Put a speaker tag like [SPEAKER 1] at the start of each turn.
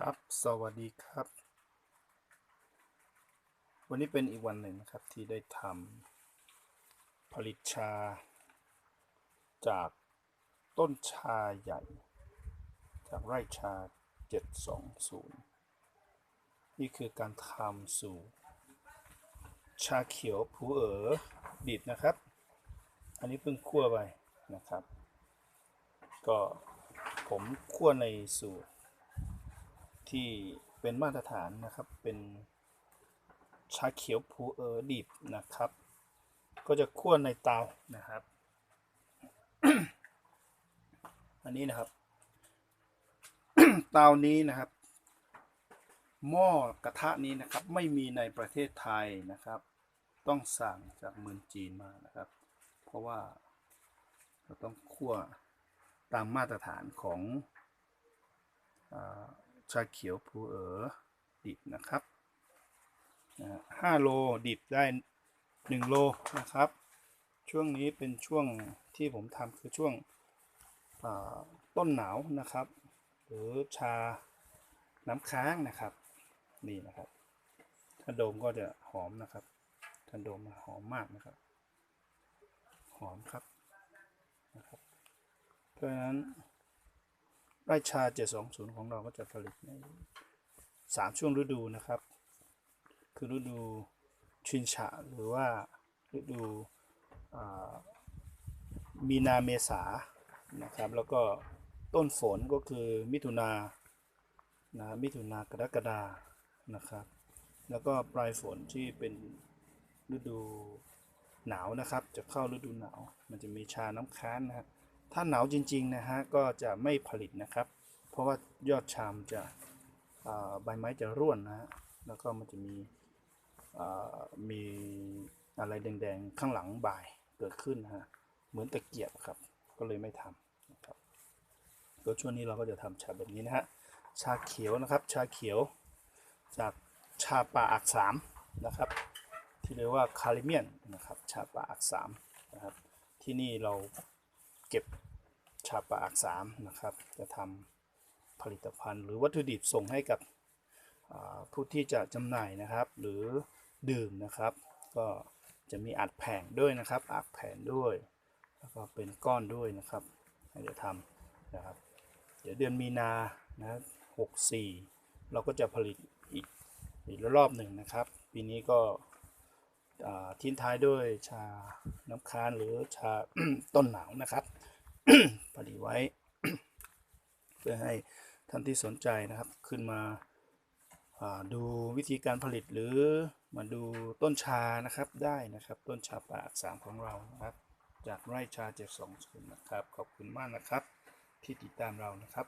[SPEAKER 1] ครับ สวัสดีครับ วันนี้เป็นอีกวันหนึ่งนะครับที่ได้ทำผลิตชา จากต้นชาใหญ่ จากไร่ชา 720 นี่คือการทำสู่ ชาเขียวผูเอ๋อดิบนะครับ อันนี้เพิ่งคั่วไปนะครับ ก็ผมคั่วในสูตร ที่เป็นมาตรฐานนะครับ เป็นชาเขียวผูเออดิบนะครับ ก็จะคั่วในเตานะครับ อันนี้นะครับ เตานี้นะครับ หม้อกระทะนี้นะครับ ไม่มีในประเทศไทยนะครับ ต้องสั่งจากเมืองจีนมานะครับ เพราะว่าเราต้องคั่วตามมาตรฐานของอา ชาเขียวผูเอ๋อดิบนะครับนะฮะห้าโลดิบได้หนึ่งโลนะครับ ช่วงนี้เป็นช่วงที่ผมทำคือช่วงต้นหนาวนะครับ หรือชาน้ำค้างนะครับนี่นะครับถ้าโดมก็จะหอมนะครับถ้าโดมหอมมากนะครับ หอมครับนะครับ เพราะฉะนั้น ไร่ชา 720 ของเราก็จะผลิตใน 3 ช่วงฤดูนะครับ คือฤดูชินฉะหรือว่าฤดูมีนาเมษานะครับ แล้วก็ต้นฝนก็คือมิถุนานะมิถุนากรกฎานะครับ แล้วก็ปลายฝนที่เป็นฤดูหนาวนะครับ จะเข้าฤดูหนาว มันจะมีชาน้ำค้างนะครับ ถ้าหนาวจริงๆนะฮะก็จะไม่ผลิตนะครับ เพราะว่ายอดชามจะใบไม้จะร่วนนะฮะแล้วก็มันจะมีมีอะไรแดงๆ ข้างหลังบ่ายเกิดขึ้นนะฮะเหมือนตะเกียบครับ ก็เลยไม่ทำนะครับก็ช่วงนี้เราก็จะทำชาแบบนี้นะฮะชาเขียวนะครับ ชาเขียวจากชาป่าอักสามนะครับ ที่เรียกว่าคาริเมียนนะครับ ชาป่าอักสามนะครับ ที่นี่เรา เก็บชาปะอักสามนะครับ จะทำผลิตภัณฑ์ หรือวัตถุดิบส่งให้กับผู้ที่จะจำหน่ายนะครับ หรือดื่มนะครับ ก็จะมีอัดแผงด้วยนะครับ อัดแผ่นด้วย แล้วก็เป็นก้อนด้วยนะครับให้เดี๋ยวทำนะครับ เดี๋ยวเดือนมีนานะหกสี่เราก็จะผลิตอีกอีกรอบหนึ่งนะครับ ปีนี้ก็ ทิ้งท้ายด้วยชาน้ำค้างหรือชาต้นหนาวนะครับผลิตไว้ เพื่อให้ท่านที่สนใจนะครับขึ้นมาดูวิธีการผลิตหรือมาดูต้นชานะครับได้นะครับ ต้นชาป่าอักสามของเรานะครับ จากไร่ชาเจ็ดสองนะครับ ขอบคุณมากนะครับ ที่ติดตามเรานะครับ